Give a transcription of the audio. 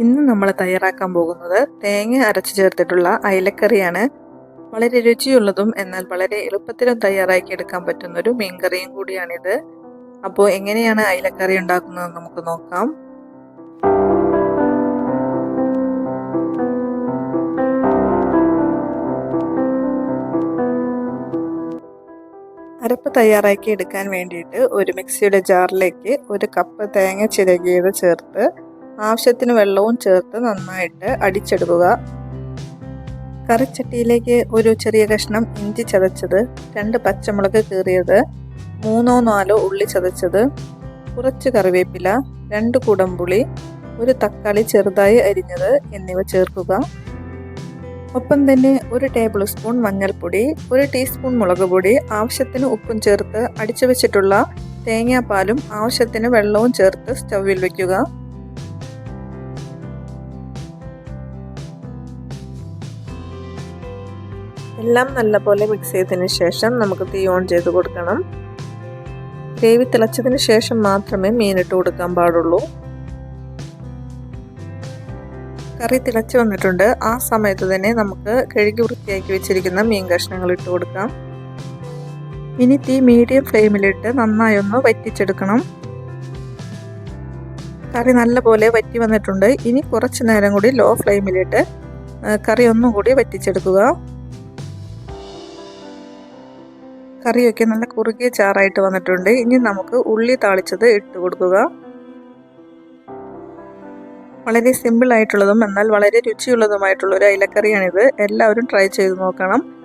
ഇന്ന് നമ്മൾ തയ്യാറാക്കാൻ പോകുന്നത് തേങ്ങ അരച്ചു ചേർത്തിട്ടുള്ള അയലക്കറിയാണ്. വളരെ രുചിയുള്ളതും എന്നാൽ വളരെ എളുപ്പത്തിലും തയ്യാറാക്കി എടുക്കാൻ പറ്റുന്ന ഒരു മീൻകറിയും കൂടിയാണിത്. അപ്പോൾ എങ്ങനെയാണ് അയലക്കറി ഉണ്ടാക്കുന്നത് നമുക്ക് നോക്കാം. അരപ്പ് തയ്യാറാക്കി എടുക്കാൻ വേണ്ടിയിട്ട് ഒരു മിക്സിയുടെ ജാറിലേക്ക് ഒരു കപ്പ് തേങ്ങ ചിരകിയത് ചേർത്ത് ആവശ്യത്തിന് വെള്ളവും ചേർത്ത് നന്നായിട്ട് അടിച്ചെടുക്കുക. കറിച്ചട്ടിയിലേക്ക് ഒരു ചെറിയ കഷ്ണം ഇഞ്ചി ചതച്ചത് രണ്ട് പച്ചമുളക് കീറിയത് മൂന്നോ നാലോ ഉള്ളി ചതച്ചത് കുറച്ച് കറിവേപ്പില രണ്ട് കുടംപുളി ഒരു തക്കാളി ചെറുതായി അരിഞ്ഞത് എന്നിവ ചേർക്കുക. ഒപ്പം തന്നെ ഒരു ടേബിൾ സ്പൂൺ മഞ്ഞൾപ്പൊടി ഒരു ടീസ്പൂൺ മുളക് പൊടി ആവശ്യത്തിന് ഉപ്പും ചേർത്ത് അടിച്ചു വെച്ചിട്ടുള്ള തേങ്ങാപ്പാലും ആവശ്യത്തിന് വെള്ളവും ചേർത്ത് സ്റ്റൗവിൽ വയ്ക്കുക എല്ലാം നല്ലപോലെ മിക്സ് ചെയ്തതിന് ശേഷം നമുക്ക് തീ ഓൺ ചെയ്ത് കൊടുക്കണം. ഗ്രേവി തിളച്ചതിന് ശേഷം മാത്രമേ മീനിട്ട് കൊടുക്കാൻ പാടുള്ളൂ. കറി തിളച്ച് വന്നിട്ടുണ്ട്. ആ സമയത്ത് തന്നെ നമുക്ക് കഴുകി വൃത്തിയാക്കി വെച്ചിരിക്കുന്ന മീൻ കഷ്ണങ്ങൾ ഇട്ട് കൊടുക്കാം. ഇനി തീ മീഡിയം ഫ്ലെയിമിലിട്ട് നന്നായി ഒന്ന് വറ്റിച്ചെടുക്കണം. കറി നല്ലപോലെ വറ്റി വന്നിട്ടുണ്ട്. ഇനി കുറച്ച് നേരം കൂടി ലോ ഫ്ലെയിമിലിട്ട് കറി ഒന്നും കൂടി വറ്റിച്ചെടുക്കുക. കറിയൊക്കെ നല്ല കുറുകിയ ചാറായിട്ട് വന്നിട്ടുണ്ട്. ഇനി നമുക്ക് ഉള്ളി താളിച്ചത് ഇട്ട് കൊടുക്കുക. വളരെ സിമ്പിൾ ആയിട്ടുള്ളതും എന്നാൽ വളരെ രുചിയുള്ളതുമായിട്ടുള്ള ഒരു അയിലക്കറിയാണിത്. എല്ലാവരും ട്രൈ ചെയ്ത് നോക്കണം.